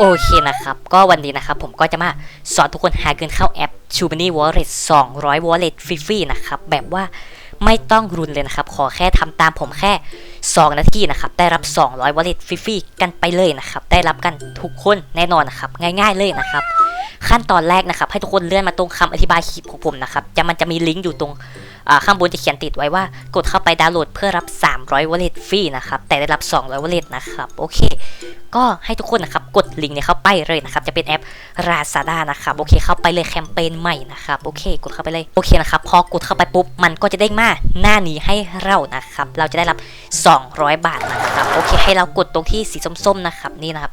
โอเคนะครับ ก็วันนี้นะครับผมก็จะมาสอนทุกคนหาเงินเข้าแอป t u b a n y Wallet 200 Wallet ฟรีๆนะครับ แบบว่าไม่ต้องรุนเลยนะครับ ขอแค่ทำตามผมแค่ 2 นาทีนะครับ ได้รับ 200 Wallet ฟรีๆกันไปเลยนะครับ ได้รับกันทุกคนแน่นอนนะครับ ง่ายๆเลยนะครับ ขั้นตอนแรกนะครับ ให้ทุกคนเลื่อนมาตรงคำอธิบายคลิปของผมนะครับจะมันจะมีลิงก์อยู่ตรง ข้างบนจะเขียนติดไว้ว่ากดเข้าไปดาวน์โหลดเพื่อรับ 300 Wallet ฟรีนะครับ แต่ได้รับ 200 Wallet นะครับ โอเค ก็ให้ทุกคนนะครับ กดลิงก์เนี่ยเข้าไปเลยนะครับ จะเป็นแอป Lazada นะครับ โอเค เข้าไปเลยแคมเปญใหม่นะครับ โอเค กดเข้าไปเลย โอเคนะครับ พอกดเข้าไปปุ๊บ มันก็จะเด้มาหน้านี้ให้เรานะครับ เราจะได้รับ 200 บาทนะครับ โอเค ให้เรากดตรงที่สีส้มๆนะครับ นี่นะครับ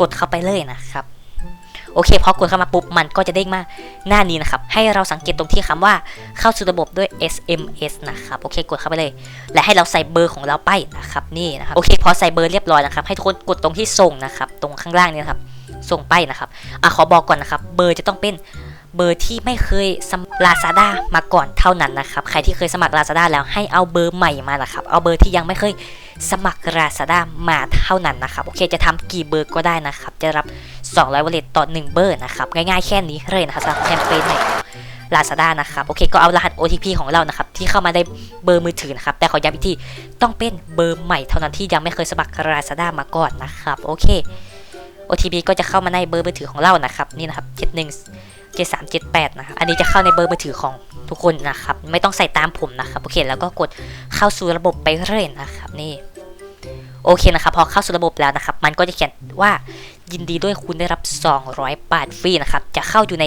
กดเข้าไปเลยนะครับ โอเคพอกดเข้ามาปุ๊บมันก็จะเด้งมาหน้านี้นะครับ ให้เราสังเกตตรงที่คำว่าเข้าสู่ระบบด้วย SMS นะครับโอเคกดเข้าไปเลย และให้เราใส่เบอร์ของเราไปนะครับนี่นะครับโอเคพอใส่เบอร์เรียบร้อยนะครับให้ทุกคนกดตรงที่ส่งนะครับตรงข้างล่างนี้นะครับส่งไปนะครับอะขอบอกก่อนนะครับ เบอร์จะต้องเป็นเบอร์ที่ไม่เคยสมัคร Lazada มาก่อนเท่านั้นนะครับ ใครที่เคยสมัคร Lazada แล้วให้เอาเบอร์ใหม่มานะครับ เอาเบอร์ที่ยังไม่เคยสมัคร Lazada มาเท่านั้นนะครับ โอเค จะทำกี่เบอร์ก็ได้นะครับ จะรับ 200วอลเล็ตต่อ 1 เบอร์นะครับ ง่ายๆแค่นี้เลยนะครับสำหรับแคมเปญใหม่ Lazada นะครับโอเคก็เอารหัส OTP ของเรานะครับที่เข้ามาในเบอร์มือถือนะครับแต่ขอย้ำอีกทีต้องเป็นเบอร์ใหม่เท่านั้นที่ยังไม่เคยสมัคร Lazada มาก่อนนะครับโอเค OTP ก็จะเข้ามาในเบอร์มือถือของเรานะครับนี่นะครับ71 73 78นะครับ อันนี้จะเข้าในเบอร์มือถือของทุกคนนะครับ ไม่ต้องใส่ตามผมนะครับ โอเค แล้วก็กดเข้าสู่ระบบไปเลยนะครับ นี่ โอเคนะครับพอเข้าสู่ระบบแล้วนะครับมันก็จะเขียนว่ายินดีด้วยคุณได้รับ 200 บาทฟรีนะครับจะเข้าอยู่ใน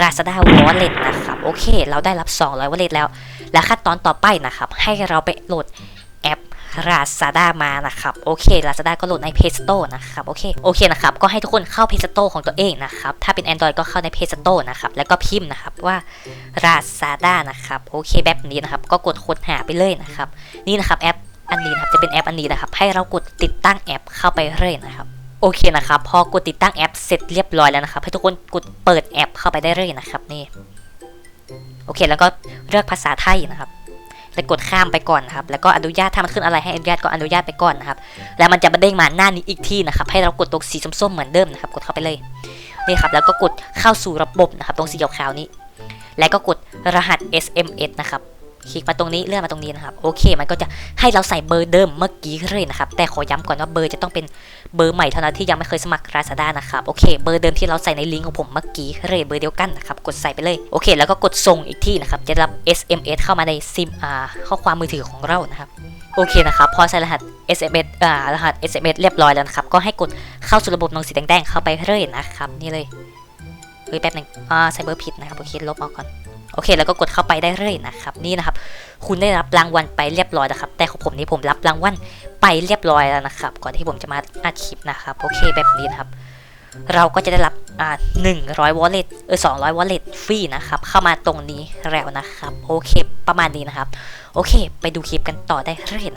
Lazada Wallet นะครับโอเค เราได้รับ 200 Wallet แล้ว และขั้นตอนต่อไปนะครับ ให้เราไปโหลดแอป Lazada มานะครับโอเค Lazada ก็โหลดใน Play Store นะครับโอเคโอเคนะครับก็ให้ทุกคนเข้า Play Store ของตัวเองนะครับถ้าเป็น Android ก็เข้าใน Play Store นะครับแล้วก็พิมพ์นะครับว่า Lazada นะครับโอเคแบบนี้นะครับก็กดค้นหาไปเลยนะครับนี่นะครับแอป อันนี้นะครับจะเป็นแอปอันนี้นะครับ ให้เรากดติดตั้งแอปเข้าไปเลยนะครับโอเคนะครับ พอกดติดตั้งแอปเสร็จเรียบร้อยแล้วนะครับ ให้ทุกคนกดเปิดแอปเข้าไปได้เลยนะครับนี่โอเค แล้วก็เลือกภาษาไทยนะครับแล้วกดข้ามไปก่อนนะครับ แล้วก็อนุญาตถ้ามันขึ้นอะไรให้อนุญาตก็อนุญาตไปก่อนนะครับ แล้วมันจะมาเด้งมาหน้านี้อีกทีนะครับ ให้เรากดตรงสีส้มๆเหมือนเดิมนะครับ กดเข้าไปเลยนี่ครับ แล้วก็กดเข้าสู่ระบบนะครับ ตรงสีขาวๆนี้ แล้วก็กดรหัส SMS นะครับ คลิกมาตรงนี้เลื่อนมาตรงนี้นะครับโอเค มันก็จะให้เราใส่เบอร์เดิมเมื่อกี้เลยนะครับแต่ขอย้ำก่อนว่าเบอร์จะต้องเป็นเบอร์ใหม่เท่านั้นที่ยังไม่เคยสมัคร Lazada นะครับโอเคเบอร์เดิมที่เราใส่ในลิงก์ของผมเมื่อกี้เลยเบอร์เดียวกันนะครับกดใส่ไปเลยโอเค แล้วก็กดส่งอีกที่นะครับจะรับ SMS เข้ามาในซิมอ่าข้อความมือถือของเรานะครับโอเคนะครับพอใส่รหัส SMS อ่ารหัส SMS เรียบร้อยแล้วนะครับก็ให้กดเข้าสู่ระบบตรงสีแดงๆเข้าไปเลยนะครับนี่เลยเฮ้ยแป๊บหนึงอ่าใส่เบอร์ผิดนะครับโอเคลบออกก่อน โอเค แล้วก็กดเข้าไปได้เลยนะครับ นี่นะครับ คุณได้รับรางวัลไปเรียบร้อยนะครับ แต่ของผมนี่ผมรับรางวัลไปเรียบร้อยแล้วนะครับ ก่อนที่ผมจะมาอัดคลิปนะครับ โอเคแบบนี้นะครับ เราก็จะได้รับอ่าหนึ่งร้อยวอลเล็ตเออสองร้อยวอลเล็ตฟรีนะครับ เข้ามาตรงนี้แล้วนะครับ โอเค ประมาณนี้นะครับ โอเค ไปดูคลิปกันต่อได้เลย